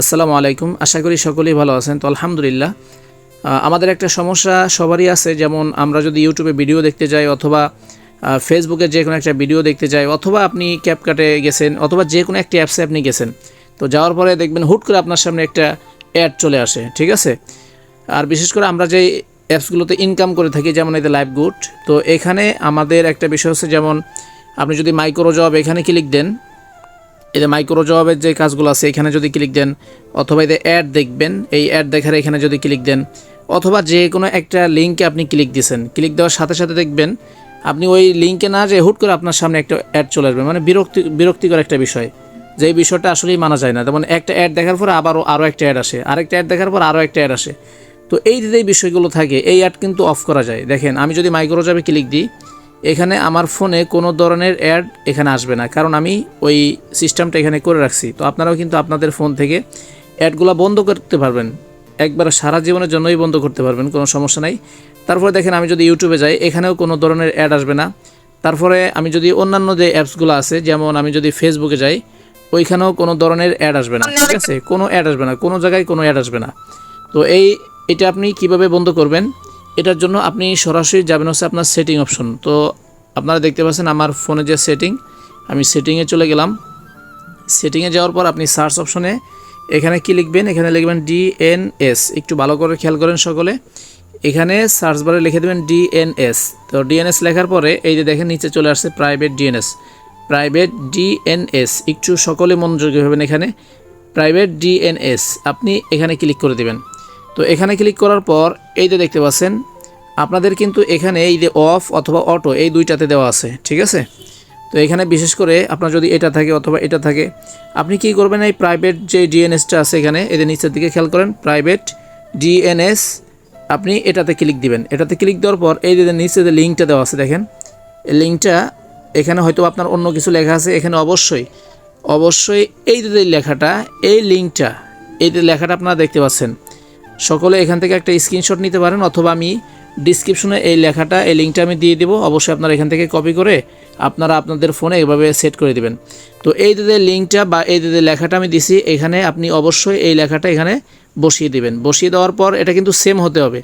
আসসালামু আলাইকুম। আশা করি সকলেই ভালো আছেন। তো আলহামদুলিল্লাহ আমাদের একটা সমস্যা সবারই আছে, যেমন আমরা যদি ইউটিউবে ভিডিও দেখতে যাই অথবা ফেসবুকে যে কোনো একটা ভিডিও দেখতে যাই, অথবা আপনি ক্যাপকাটে গেছেন, অথবা যে কোনো একটি অ্যাপসে আপনি গেছেন, তো যাওয়ার পরে দেখবেন হুট করে আপনার সামনে একটা অ্যাড চলে আসে, ঠিক আছে? আর বিশেষ করে আমরা যে অ্যাপসগুলোতে ইনকাম করে থাকি, যেমন এই লাইভ গুড তো এখানে আমাদের একটা বিষয় হচ্ছে, যেমন আপনি যদি মাইক্রো জব এখানে ক্লিক দেন যে মাইক্রো জবের যে কাজগুলো আছে, এখানে যদি ক্লিক দেন, অথবা এদের অ্যাড দেখবেন, এই অ্যাড দেখার এখানে যদি ক্লিক দেন, অথবা যে কোনো একটা লিঙ্কে আপনি ক্লিক দিয়েছেন ক্লিক দেওয়ার সাথে সাথে দেখবেন, আপনি ওই লিঙ্কে না যে হুট করে আপনার সামনে একটা অ্যাড চলে আসবে মানে বিরক্তি, বিরক্তিকর একটা বিষয়, যে বিষয়টা আসলেই মানা যায় না। যেমন একটা অ্যাড দেখার পর আবারও আরও একটা অ্যাড আসে, আরেকটা অ্যাড দেখার পর আরও একটা অ্যাড আসে। তো এই যে বিষয়গুলো থাকে, এই অ্যাড কিন্তু অফ করা যায়। দেখেন, আমি যদি মাইক্রো জবে ক্লিক দিই এখানে আমার ফোনে কোনো ধরনের অ্যাড এখানে আসবে না। কারণ আমি ওই সিস্টেমটা এখানে করে রাখছি। তো আপনারাও কিন্তু আপনাদের ফোন থেকে অ্যাডগুলো বন্ধ করতে পারবেন। একবার সারা জীবনের জন্যই বন্ধ করতে পারবেন, কোনো সমস্যা নাই। তারপরে দেখেন, আমি যদি ইউটিউবে যাই, এখানেও কোনো ধরনের অ্যাড আসবে না। তারপরে আমি যদি অন্যান্য যে অ্যাপসগুলো আছে, যেমন আমি যদি ফেসবুকে যাই, ওইখানেও কোনো ধরনের অ্যাড আসবে না। ঠিক আছে? কোনো অ্যাড আসবে না। কোনো জায়গায় কোনো অ্যাড আসবে না। তো এই, এটা আপনি কীভাবে বন্ধ করবেন? এটার জন্য আপনি সরাসরি যাবেন হচ্ছে আপনার সেটিং অপশন। তো আপনারা দেখতে পাচ্ছেন আমার ফোনে যে সেটিং আমি সেটিংয়ে চলে গেলাম। সেটিংয়ে যাওয়ার পর আপনি সার্চ অপশনে এখানে কি লিখবেন? এখানে লিখবেন ডিএনএস একটু ভালো করে খেয়াল করেন সকলে। এখানে সার্চ বারে লিখে দেবেন ডিএনএস তো ডিএনএস লেখার পরে এই যে দেখেন, নিচে চলে আসছে প্রাইভেট ডিএনএস প্রাইভেট ডিএনএস একটু সকলে মনোযোগী হবেন এখানে। প্রাইভেট ডিএনএস আপনি এখানে ক্লিক করে দেবেন। তো এখানে ক্লিক করার পর এই যে দেখতে পাচ্ছেন আপনাদের কিন্তু এখানে এই যে অফ অথবা অটো, এই দুইটাতে দেওয়া আছে, ঠিক আছে? তো এখানে বিশেষ করে আপনার যদি এটা থাকে অথবা এটা থাকে, আপনি কি করবেন, এই প্রাইভেট যে ডিএনএসটা আছে এখানে এদের নিচের দিকে খেয়াল করেন প্রাইভেট ডিএনএস আপনি এটাতে ক্লিক দিবেন। এটাতে ক্লিক দেওয়ার পর এই যে নিচে যে লিঙ্কটা দেওয়া আছে, দেখেন, এই লিঙ্কটা এখানে হয়তো আপনার অন্য কিছু লেখা আছে, এখানে অবশ্যই অবশ্যই এই যে লেখাটা, এই লিঙ্কটা এই যে লেখাটা আপনারা দেখতে পাচ্ছেন। সকলে এখান থেকে একটা স্ক্রিনশট নিতে পারেন অথবা আমি ডিসক্রিপশনে এই লেখাটা, এই লিঙ্কটা আমি দিয়ে দিব। অবশ্যই আপনারা এখান থেকে কপি করে আপনারা আপনাদের ফোনে এভাবে সেট করে দেবেন। তো এই যে লিঙ্কটা বা এই যে লেখাটা আমি দিছি, এখানে আপনি অবশ্যই এই লেখাটা এখানে বসিয়ে দিবেন। বসিয়ে দেওয়ার পর এটা কিন্তু সেম হতে হবে।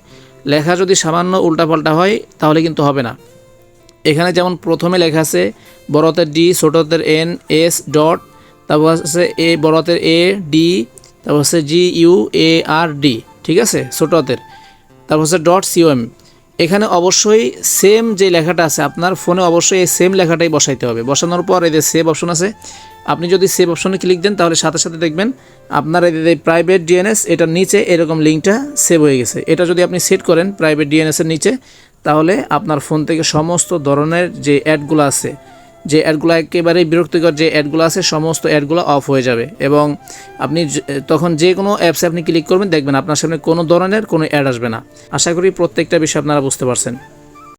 লেখা যদি সামান্য উল্টাপাল্টা হয়, তাহলে কিন্তু হবে না। এখানে যেমন প্রথমে লেখা আছে, বড়তের ডি ছোটতের এন এস ডট তারপর আছে এ বড়তের এ ডি তারপর হচ্ছে G U A R D ঠিক আছে? ছোট তারপর হচ্ছে ডট সিওএম এখানে অবশ্যই সেম যে লেখাটা আছে, আপনার ফোনে অবশ্যই এই সেম লেখাটাই বসাইতে হবে। বসানোর পর যে সেভ অপশন আছে, আপনি যদি সেভ অপশনে ক্লিক দেন, তাহলে সাথে সাথে দেখবেন আপনার এই প্রাইভেট ডিএনএস এটার নিচে এরকম লিঙ্কটা সেভ হয়ে গেছে। এটা যদি আপনি সেট করেন প্রাইভেট ডিএনএসের নিচে, তাহলে আপনার ফোন থেকে সমস্ত ধরনের যে অ্যাডগুলো আছে যে অ্যাডগুলো একেবারেই বিরক্তিকর যে অ্যাডগুলো আছে, সমস্ত অ্যাডগুলো অফ হয়ে যাবে। এবং আপনি তখন যে কোনো অ্যাপসে আপনি ক্লিক করবেন, দেখবেন আপনার সামনে কোনো ধরনের কোনো অ্যাড আসবে না। আশা করি প্রত্যেকটা বিষয় আপনারা বুঝতে পারছেন।